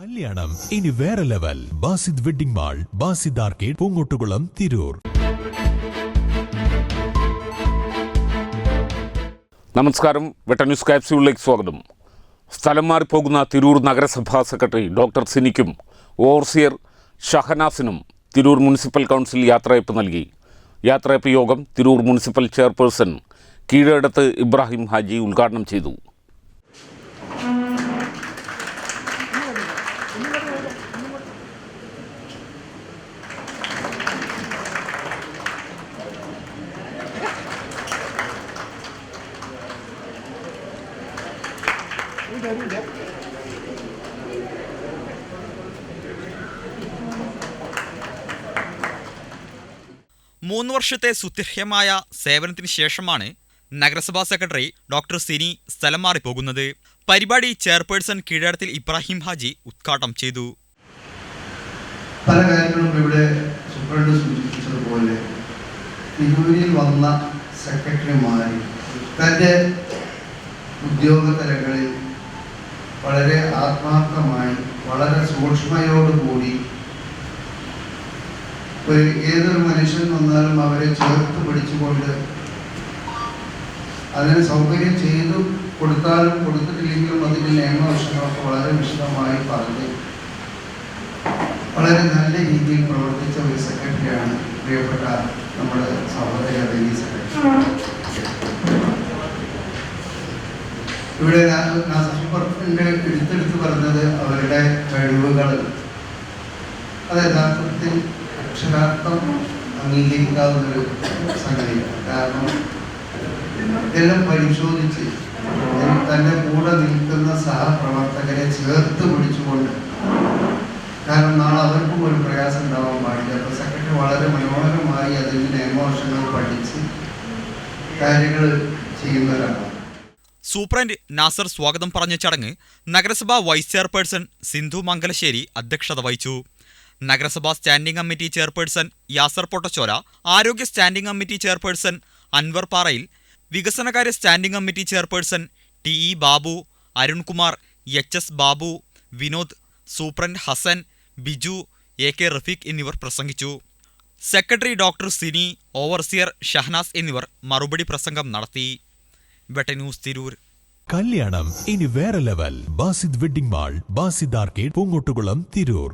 കല്യാണം. ഇനി വേറെ level. Basid wedding mall Basid arcade Poongottukulam Tirur. നമസ്കാരം. വെട്ട ന്യൂസ് കാപ്സ്യൂളിലേക്ക് സ്വാഗതം. സ്ഥലം മാറിപ്പോകുന്ന തിരൂർ നഗരസഭാ സെക്രട്ടറി ഡോക്ടർ സിനിക്കും ഓവർസിയർ ഷഹനാസിനും തിരൂർ മുനിസിപ്പൽ കൗൺസിൽ യാത്രയപ്പ് നൽകി. യാത്രയപ്പ് യോഗം തിരൂർ മുനിസിപ്പൽ ചെയർപേഴ്സൺ കീഴടത്ത് ഇബ്രാഹിം ഹാജി ഉദ്ഘാടനം ചെയ്തു. മൂന്ന് വർഷത്തെ സുത്യർഹ്യമായ സേവനത്തിന് ശേഷമാണ് നഗരസഭാ സെക്രട്ടറി ഡോക്ടർ സിനി സ്ഥലം മാറിപ്പോകുന്നത്. പരിപാടി ചെയർപേഴ്സൺ കീഴടത്തിൽ ഇബ്രാഹിം ഹാജി ഉദ്ഘാടനം ചെയ്തു. പല കാര്യങ്ങളും ഇവിടെ സൂപ്രണ്ട് സൂചിപ്പിച്ചതുപോലെ തിരൂരിൽ വന്ന സെക്രട്ടറിമാർ തന്റെ ഉദ്യോഗ തലങ്ങളിൽ വളരെ ആത്മാർത്ഥമായി വളരെ സൂക്ഷ്മയോടുകൂടി ഒരു ഏതൊരു മനുഷ്യൻ വന്നാലും അവരെ ചേർത്ത് പിടിച്ചുകൊണ്ട് അതിന് സൗകര്യം ചെയ്തു കൊടുത്താലും കൊടുത്തിട്ടില്ലെങ്കിലും അതിന്റെ നിയമവശങ്ങളൊക്കെ വളരെ വിശദമായി പറഞ്ഞ് വളരെ നല്ല രീതിയിൽ പ്രവർത്തിച്ച ഒരു സെക്രട്ടറിയാണ് പ്രിയപ്പെട്ട നമ്മുടെ ഇവിടെ സൂപ്പറിന്റെ എടുത്തെടുത്ത് പറഞ്ഞത് അവരുടെ കഴിവുകൾ അത് യഥാർത്ഥത്തിൽ അക്ഷരാർത്ഥം അംഗീകരിക്കാവുന്നൊരു സംഗതിയാണ്. കാരണം എല്ലാം പരിശോധിച്ച് തന്റെ കൂടെ നിൽക്കുന്ന സഹപ്രവർത്തകരെ ചേർത്ത് പിടിച്ചുകൊണ്ട് കാരണം നാളെ അവർക്കും ഒരു പ്രയാസം ഉണ്ടാവാൻ പാടില്ല. അപ്പോൾ സെക്രട്ടറി വളരെ മനോഹരമായി അതിന്റെ നിയമവശങ്ങൾ പഠിച്ച് കാര്യങ്ങൾ ചെയ്യുന്നവരാണ്. സൂപ്രണ്ട് നാസർ സ്വാഗതം പറഞ്ഞ ചടങ്ങ് നഗരസഭാ വൈസ് ചെയർപേഴ്സൺ സിന്ധു മംഗലശ്ശേരി അധ്യക്ഷത വഹിച്ചു. നഗരസഭാ standing committee chairperson Yasar Pottachola ആരോഗ്യ standing committee chairperson Anwar Parayil വികസനകാര്യ standing committee chairperson T E Babu Arunkumar H S Babu Vinod superintendent Hasan Biju A K Rafeeq എന്നിവർ പ്രസംഗിച്ചു. Secretary doctor Sini overseer Shahanas എന്നിവർ മറുപടി പ്രസംഗം നടത്തി. വെട്ട news Tirur. കല്യാണം ഇനി വേറെ level Basid wedding mall Basid arcade Poongottukulam Tirur.